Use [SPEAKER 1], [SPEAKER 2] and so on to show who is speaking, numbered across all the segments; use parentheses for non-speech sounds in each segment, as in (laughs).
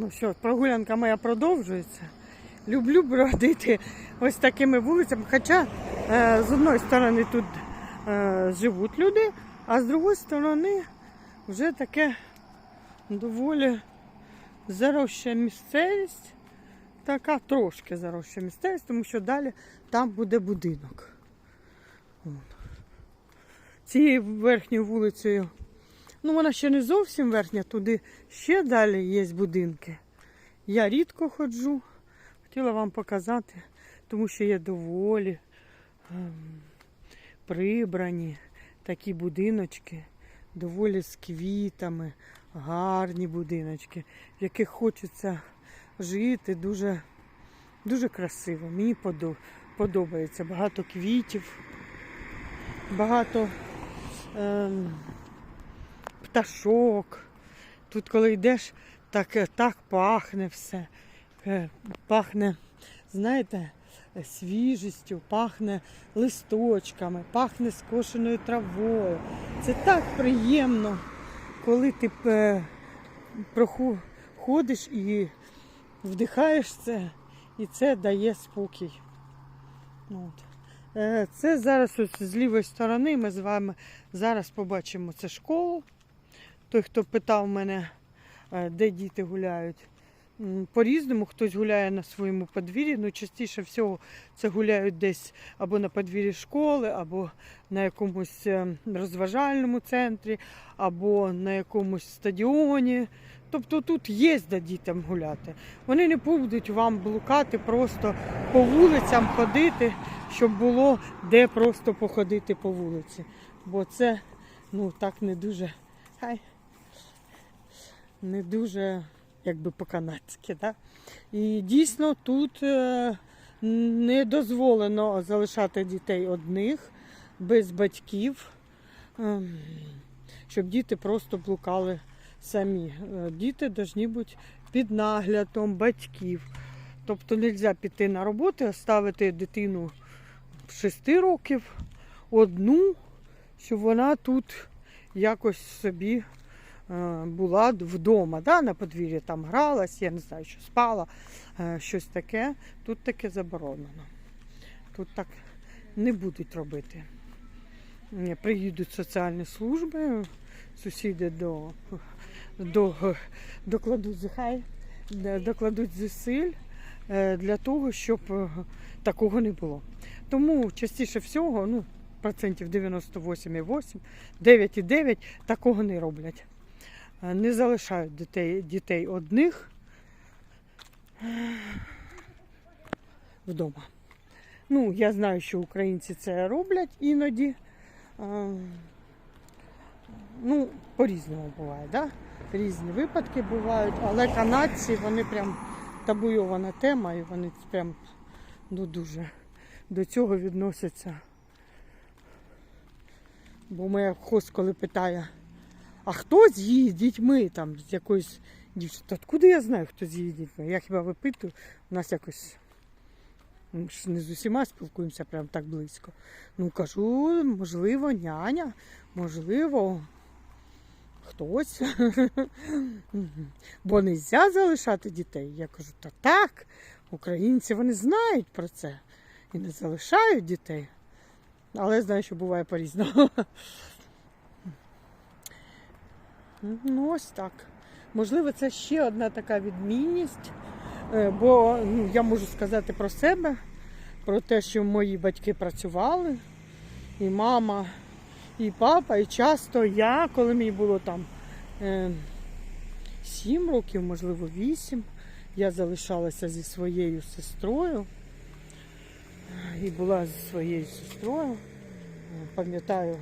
[SPEAKER 1] Ну що, прогулянка моя продовжується. Люблю бродити ось такими вулицями. Хоча е, з одної сторони тут е, живуть люди, а з другої сторони вже таке доволі заросша місцевість. Така трошки заросша місцевість, тому що далі там буде будинок. Цією верхньою вулицею Ну, вона ще не зовсім верхня, туди ще далі є будинки. Я рідко ходжу. Хотіла вам показати, тому що є доволі ем, прибрані такі будиночки, доволі з квітами, гарні будиночки, в яких хочеться жити дуже, дуже красиво. Мені подобається. Багато квітів, багато. Ем, пташок. Тут, коли йдеш, так, е, так пахне все. Е, Пахне, знаєте, свіжістю, пахне листочками, пахне скошеною травою. Це так приємно, коли ти е, проху- ходиш і вдихаєш це, і це дає спокій. От. Це зараз ось з лівої сторони ми з вами зараз побачимо це школу. Той, хто питав мене, е, де діти гуляють. По-різному хтось гуляє на своєму подвір'ї, ну частіше всього це гуляють десь або на подвір'ї школи, або на якомусь е, розважальному центрі, або на якомусь стадіоні. Тобто тут є де дітям гуляти. Вони не будуть вам блукати просто по вулицям ходити, щоб було де просто походити по вулиці. Бо це ну так не дуже. Хай не дуже якби по-канадськи. Да? І дійсно тут е, не дозволено залишати дітей одних, без батьків, ем, щоб діти просто блукали самі. Е, Діти повинні бути під наглядом батьків. Тобто не можна піти на роботу, оставити дитину 6 років одну, щоб вона тут якось собі була вдома, да, на подвір'ї там гралась, я не знаю, що спала, е, щось таке. Тут таке заборонено. Тут так не будуть робити. Приїдуть соціальні служби, сусіди до, до, докладуть, зухай, докладуть зусиль е, для того, щоб е, такого не було. Тому частіше всього, ну, процентів 98,8, 9,9 такого не роблять. Е, Не залишають дітей, дітей одних вдома. Ну, я знаю, що українці це роблять іноді. Е, Ну, по-різному буває, да? різні випадки бувають, але канадці вони прям табуйована тема, і вони прям ну, дуже до цього відносяться. Бо моя хост, коли питає, а хто з її дітьми там, з якоюсь дівчиною, то откуда я знаю, хто з її дітьми? Я хіба випитую, у нас якось ми ж не з усіма спілкуємося прям так близько. Ну кажу, можливо, няня, можливо, хтось. (laughs) Бо не можна залишати дітей. Я кажу, та так, українці вони знають про це і не залишають дітей. Але знаю, що буває по-різному. (laughs) Ну, ось так. Можливо, це ще одна така відмінність. Е, Бо я можу сказати про себе, про те, що мої батьки працювали, і мама, і папа, і часто я, коли мені було там е, 7 років, можливо, 8, я залишалася зі своєю сестрою і була зі своєю сестрою. Пам'ятаю,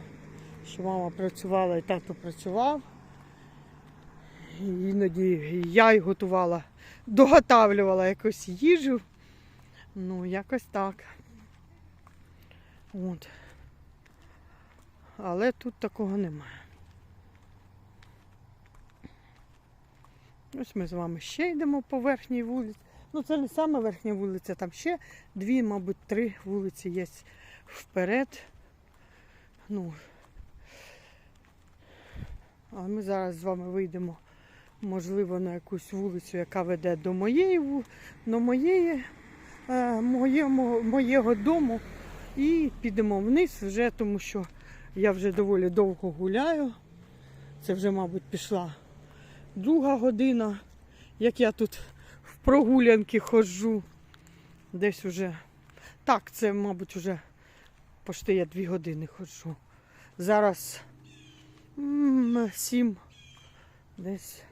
[SPEAKER 1] що мама працювала і тато працював. Іноді я й готувала, доготавлювала якусь їжу. Ну, якось так. От. Але тут такого немає. Ось ми з вами ще йдемо по верхній вулиці. Ну, це не саме верхня вулиця, там ще дві, мабуть, три вулиці є вперед. Ну, а ми зараз з вами вийдемо можливо, на якусь вулицю, яка веде до моєї, до моєї, е, моєму, моєго дому. І підемо вниз вже, тому що я вже доволі довго гуляю. Це вже, мабуть, пішла друга година, як я тут в прогулянки ходжу. Десь уже. Так, це, мабуть, вже почти я дві години ходжу. Зараз сім, десь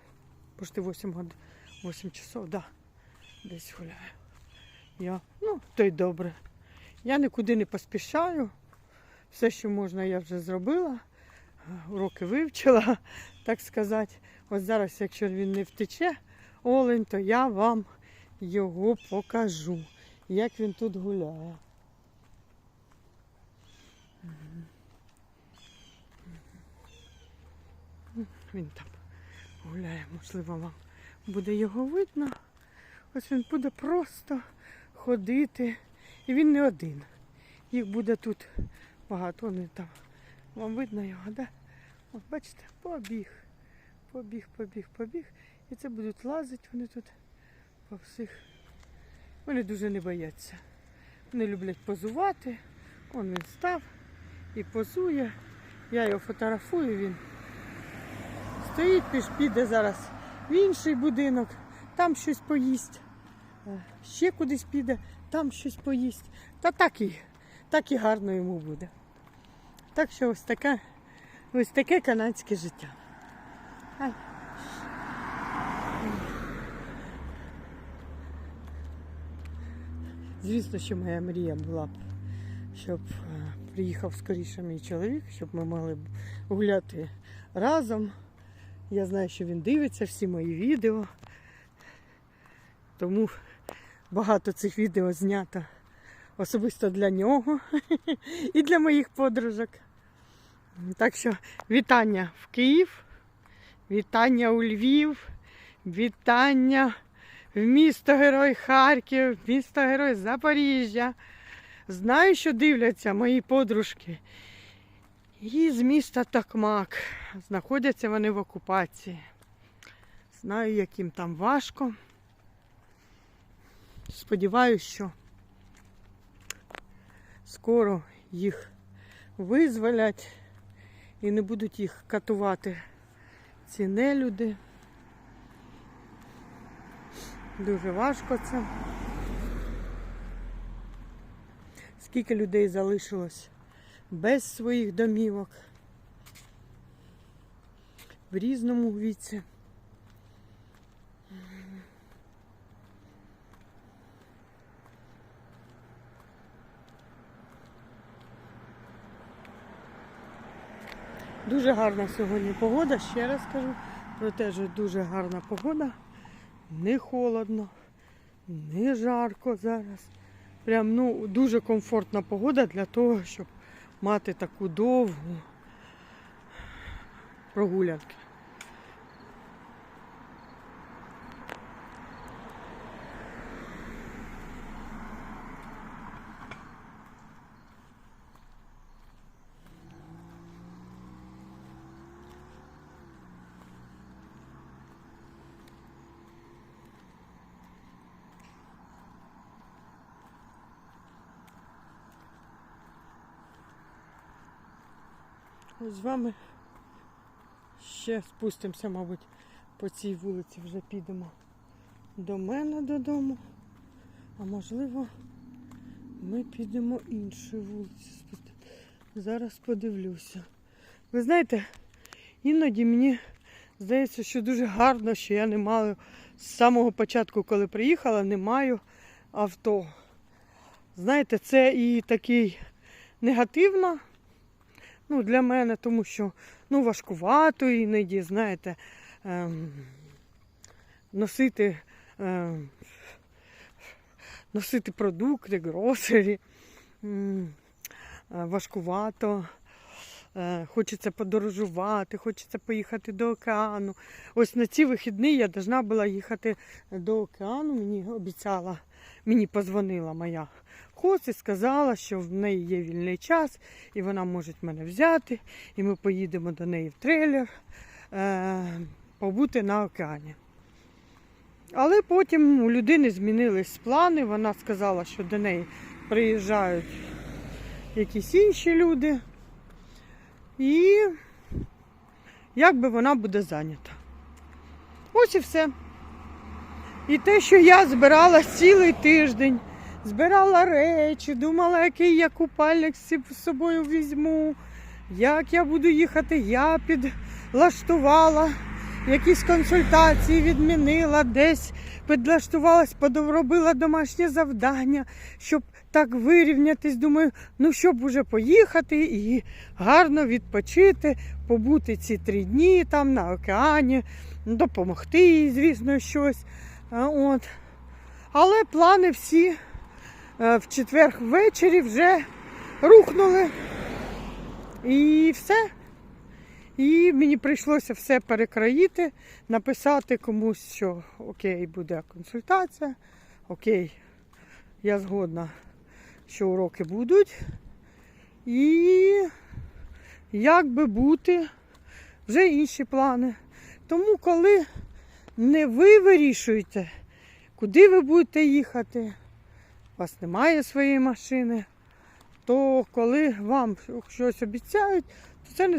[SPEAKER 1] почти 8 годин, 8 часов, да. Десь гуляю. Я, ну, то й добре. Я нікуди не поспішаю. Все, що можна, я вже зробила. Уроки вивчила, так сказати. Ось зараз, якщо він не втече, олень, то я вам його покажу, як він тут гуляє. Він там гуляє, можливо, вам буде його видно. Ось він буде просто ходити. І він не один. Їх буде тут багато. Вони там. Вам видно його, да? От бачите, побіг. Побіг, побіг, побіг. І це будуть лазити вони тут по всіх. Вони дуже не бояться. Вони люблять позувати. Он він став і позує. Я його фотографую, він стоїть, піш піде зараз в інший будинок, там щось поїсть. Е, Ще кудись піде, там щось поїсть. Та так і, так і гарно йому буде. Так що ось таке, ось таке канадське життя. Звісно, що моя мрія була б, щоб е, приїхав скоріше мій чоловік, щоб ми могли гуляти разом. Я знаю, що він дивиться всі мої відео. Тому багато цих відео знято особисто для нього (laughs) і для моїх подружок. Так що вітання в Київ, вітання у Львів, вітання в місто Герой Харків, в місто Герой Запоріжжя. Знаю, що дивляться мої подружки. І з міста Токмак. Знаходяться вони в окупації. Знаю, як їм там важко. Сподіваюсь, що скоро їх визволять і не будуть їх катувати ці нелюди. Дуже важко це. Скільки людей залишилось без своїх домівок в різному віці. Дуже гарна сьогодні погода, ще раз кажу. Про те, що дуже гарна погода. Не холодно, не жарко зараз. Прям ну, дуже комфортна погода для того, щоб мати таку довгу прогулянки. З вами ще спустимося, мабуть, по цій вулиці вже підемо до мене додому. А можливо, ми підемо іншою вулицею. спустимо. Зараз подивлюся. Ви знаєте, іноді мені здається, що дуже гарно, що я не маю з самого початку, коли приїхала, не маю авто. Знаєте, це і такий негативно ну, для мене, тому що ну, важкувато іноді, знаєте, ем, носити, ем, носити продукти, гросері. М, е, важкувато. Е, Хочеться подорожувати, хочеться поїхати до океану. Ось на ці вихідні я повинна була їхати до океану. Мені обіцяла, мені позвонила моя хост і сказала, що в неї є вільний час, і вона може мене взяти, і ми поїдемо до неї в трейлер, е, побути на океані. Але потім у людини змінились плани. Вона сказала, що до неї приїжджають якісь інші люди. І якби вона буде зайнята. Ось і все. І те, що я збирала цілий тиждень, збирала речі, думала, який я купальник з собою візьму, як я буду їхати, я підлаштувала, якісь консультації відмінила, десь підлаштувалась, подробила домашнє завдання, щоб так вирівнятись. Думаю, ну щоб уже поїхати і гарно відпочити, побути ці три дні там на океані, допомогти їй, звісно, щось. От. Але плани всі е, в четвер ввечері вже рухнули. І все. І мені прийшлося все перекроїти, написати комусь, що окей, буде консультація, окей, я згодна, що уроки будуть. І як би бути, вже інші плани. Тому, коли не ви вирішуєте, куди ви будете їхати, у вас немає своєї машини, то коли вам щось обіцяють, то це не